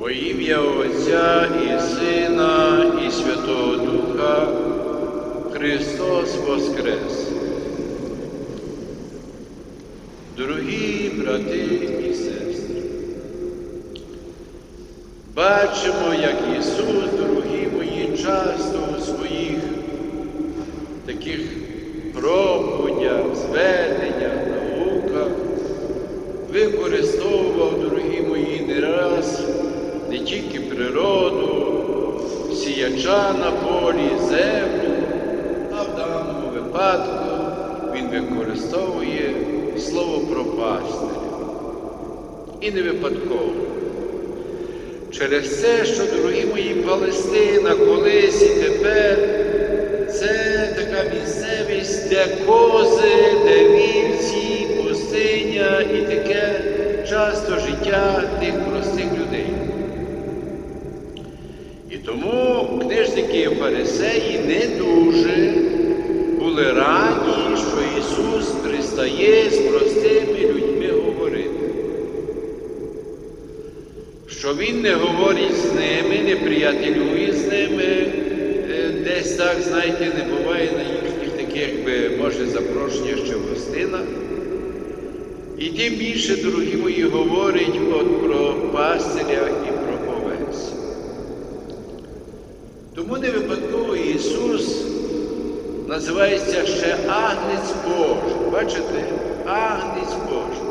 Во ім'я Отця і Сина, і Святого Духа Христос Воскрес. Дорогі брати і сестри, бачимо, як Ісус, дорогі мої, часто у своїх таких проповідях, зведеннях, науках використовував, дорогі мої, не раз не тільки природу, сіяча на полі, землю, а в даному випадку він використовує слово про пастиря. І не випадково. Через те, що, дорогі мої, Палестина колись і тепер це така місцевість, де кози, де вівці, пустиня і таке часто життя тих простих людей. І тому книжники фарисеї не дуже були раді, що Ісус пристає з простими людьми говорити. Що Він не говорить з ними, не приятелює з ними, е, десь так, знаєте, не буває на їхніх таких, би, може, запрошення ще в гостинах. І тим більше, дорогі мої, говорить от про пастиря і про овець. Тому не випадково Ісус називається ще Агнець Божий. Бачите? Агнець Божий.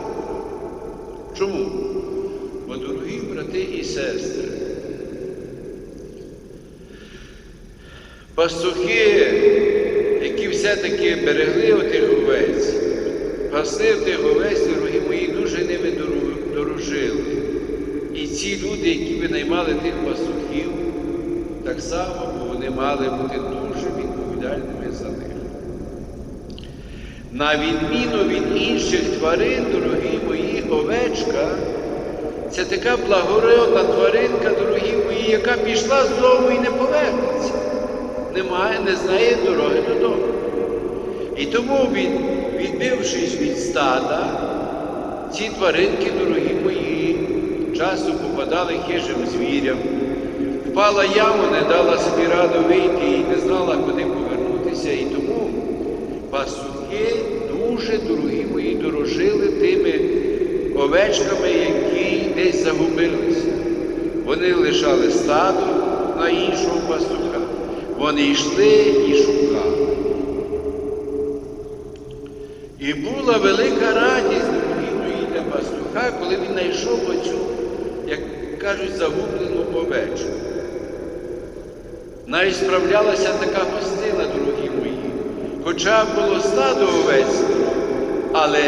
Чому? Бо, дорогі брати і сестри, пастухи, які все-таки берегли отих овець, пасли тих овець, дорогі мої, дуже ними дорожили. І ці люди, які винаймали тих пастухів, так само, бо вони мали бути дуже відповідальними за них. На відміну від інших тварин, дорогі мої, овечка, це така благородна тваринка, дорогі мої, яка пішла з дому і не повернеться. Немає, не знає дороги додому. І тому, від, відбившись від стада, ці тваринки, дорогі мої, часто попадали хижим звірям. Впала яму, не дала собі раду вийти і не знала, куди повернутися. І тому пастухи дуже, дорогі мої, дорожили тими овечками, які десь загубилися. Вони лишали стадо на іншого пастуха. Вони йшли і шукали. І була велика радість, дорогі мої, для пастуха, коли він знайшов оцю, як кажуть, загублену овечку. Навіть справлялася така гостина, дорогі мої. Хоча було стадо овець, але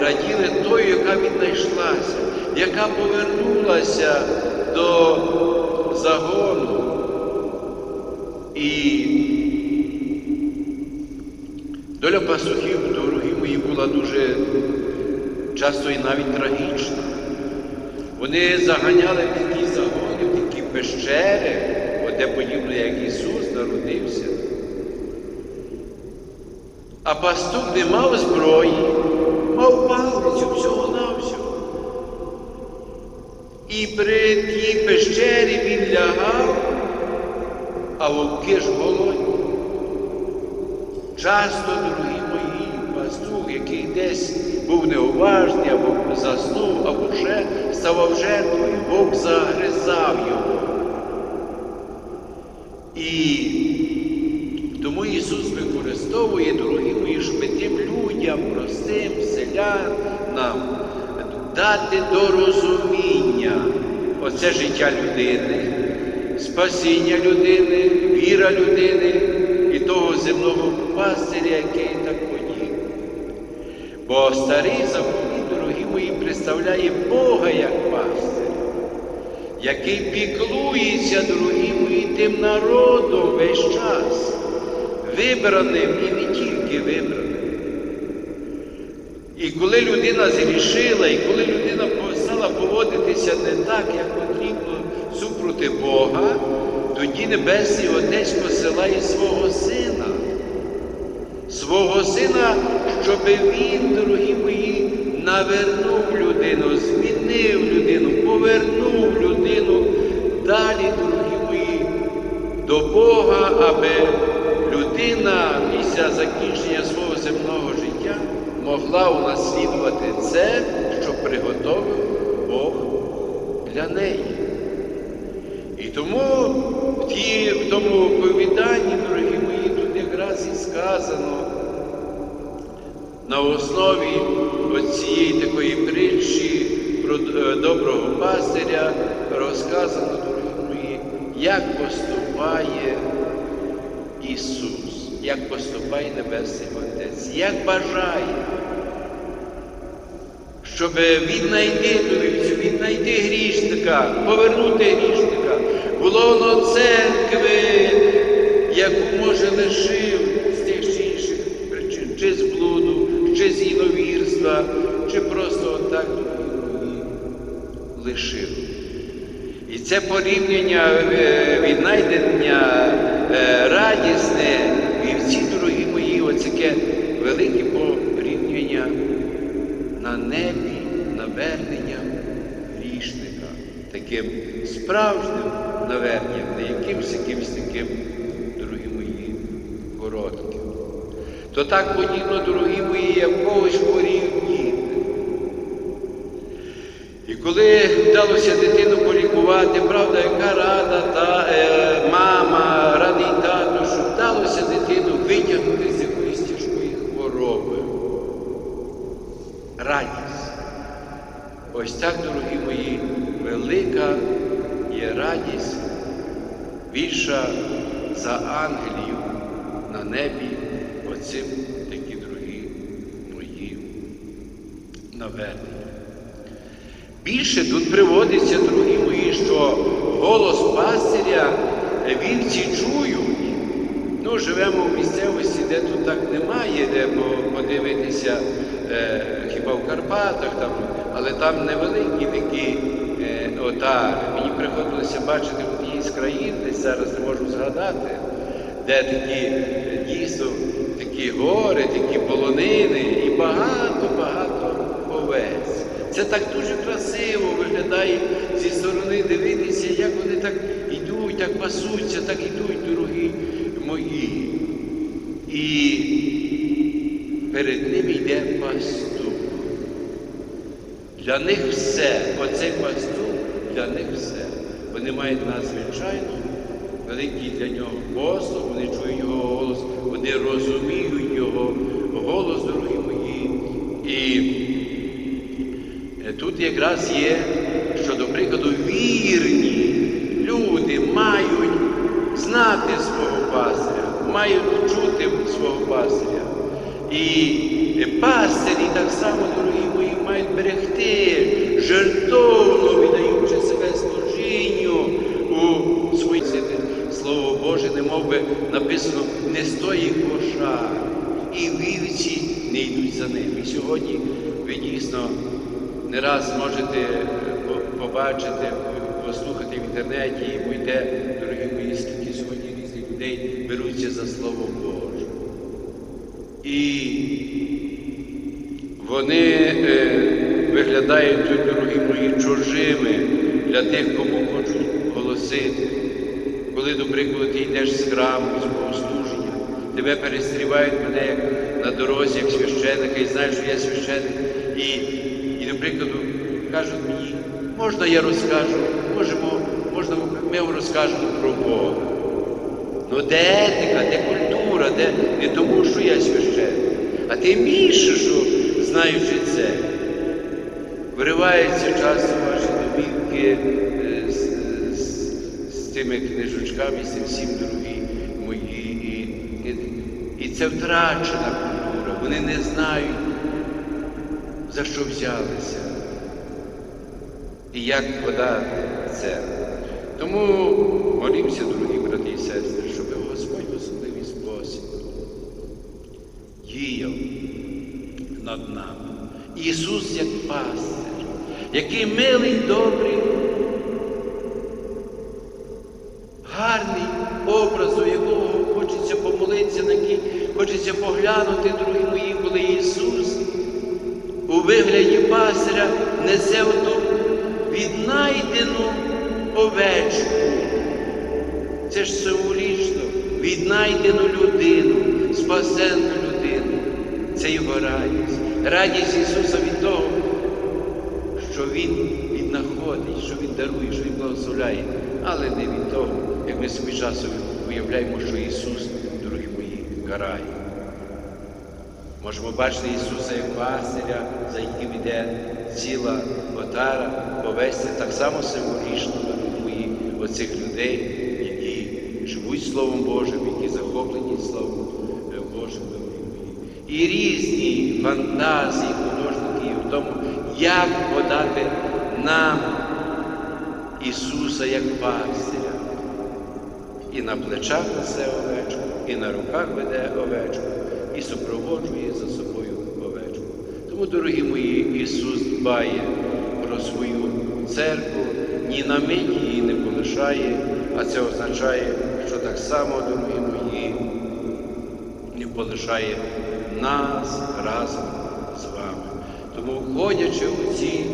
раділи тою, яка віднайшлася, яка повернулася до загону. І доля пастухів, дорогі мої, була дуже часто і навіть трагічна. Вони заганяли в такі загони, в такі пещери, от де подібно, як Ісус народився. А пастух не мав зброї, мав палицю всього-навсього. І при тій пещері він лягав, а вовки ж голодні. Часто, дорогі мої, пастух, який десь був неуважний, або заснув, або вже ставав жертвою, вовк загризав його. І Ісус використовує, дорогі мої, щоб людям, простим селянам, дати до розуміння оце життя людини, спасіння людини, віра людини і того земного пастиря, який так подібний. Бо старий заповіт, дорогі мої, представляє Бога як пастиря, який піклується, дорогі мої, тим народом весь час, вибраним і не тільки вибраним. І коли людина зрішила, і коли людина стала поводитися не так, як потрібно супроти Бога, тоді Небесний Отець посилає свого сина. Свого сина, щоб він, дорогі мої, навернув людину, змінив людину, повернув людину далі, дорогі мої, до Бога, аби людина після закінчення свого земного життя могла унаслідувати це, що приготовив Бог для неї. І тому в, тому оповіданні, дорогі мої, тут якраз і сказано на основі оцієї такої притчі про е, доброго пастиря розказано, дорогі мої, як поступає Ісус, як поступає Небесний Отець, як бажає, щоб віднайти вдовицю, віднайти грішника, повернути грішника, було воно церкви, яку може лишив з тих чи інших причин, чи з блуду, чи з іновірства, чи просто отак лишив. І це порівняння е, віднайдення е, радісне вівці, дорогі мої, оцяке велике порівняння на небі, навернення грішника, таким справжнім наверненням, не якимсь якимсь таким, дорогі мої, коротким. То так подібно, дорогі мої, як когось хворів. І коли вдалося дитину полікувати, правда, яка рада та е, мама, радий тато, що вдалося дитину витягнути з якоїсь тяжкої хвороби. Радість. Ось так, дорогі мої, велика є радість, більша за ангелів на небі, оцим такі дорогі мої навернення. Більше тут приводиться, другі мої, що голос пастиря вівці чують. Ну, живемо в місцевості, де тут так немає, де подивитися е, хіба в Карпатах, там, але там невеликі такі е, отари. Мені приходилося бачити в одній з країн, десь зараз не можу згадати, де такі е, дійсно такі гори, такі полонини і багато-багато овець. Це так дуже красиво виглядає зі сторони дивитися, як вони так йдуть, так пасуться, так йдуть, дорогі мої. І перед ними йде пастух. Для них все, оцей пастух для них все. Вони мають надзвичайно великий для нього послуг, вони чують його голос, вони розуміють його голос, дорогі мої. І Тут якраз є, що, до прикладу, вірні І пастирі так само, дорогі мої, мають берегти, жертовно віддаючи себе служінню у своїй святи. Слово Боже, не мов би написано, не стоїть коша, і вівці не йдуть за ним. І сьогодні ви дійсно не раз можете побачити, послухати в інтернеті і будьте, дорогі мої, скільки сьогодні різних людей беруться за Слово Боже. І вони е, виглядають дорогі мої, чужими для тих, кому хочуть голосити. Коли, до прикладу, ти йдеш з храму, з богослуження, тебе перестрівають мене як на дорозі, як священника, і знаєш, що я священник. І і, до прикладу, кажуть мені, можна я розкажу, можемо, можна ми розкажемо про Бога. Ну де етика, де культура, де не тому, що я тим більше, що знаючи це, вириваються часто ваші домівки з, з, з тими книжечками, з всім дорогі мої. І, і, і це втрачена культура. Вони не знають за що взялися і як подати це. Тому молімося, дорогі брати і сестри, над нами. Ісус як пастир, який милий, добрий, гарний образ, до якого хочеться помолитися, на який хочеться поглянути, дорогі мої, коли Ісус у вигляді пастиря несе оту віднайдену овечку. Це ж символічно віднайдену людину, спасенну людину. Це його радість. Радість Ісуса від того, що Він віднаходить, що Він дарує, що Він благословляє, але не від того, як ми собі часом уявляємо, що Ісус, дорогі мої, карає. Можемо бачити Ісуса як пастиря, за яким іде ціла отара, повести так само символічно, дорогі мої, оцих людей, які живуть Словом Божим, які захоплені Словом Божим. І різні фантазії художників в тому, як подати нам Ісуса як пастиря. І на плечах несе овечку, і на руках веде овечку, і супроводжує за собою овечку. Тому, дорогі мої, Ісус дбає про свою церкву, ні на мить її не полишає, а це означає, що так само, дорогі мої, не полишає нас разом з вами. Тому, входячи у ці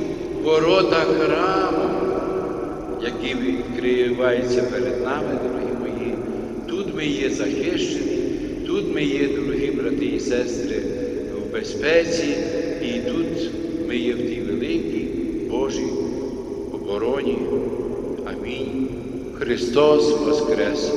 ворота храму, які відкриваються перед нами, дорогі мої, тут ми є захищені, тут ми є, дорогі брати і сестри, в безпеці, і тут ми є в тій великій Божій обороні. Амінь. Христос Воскрес!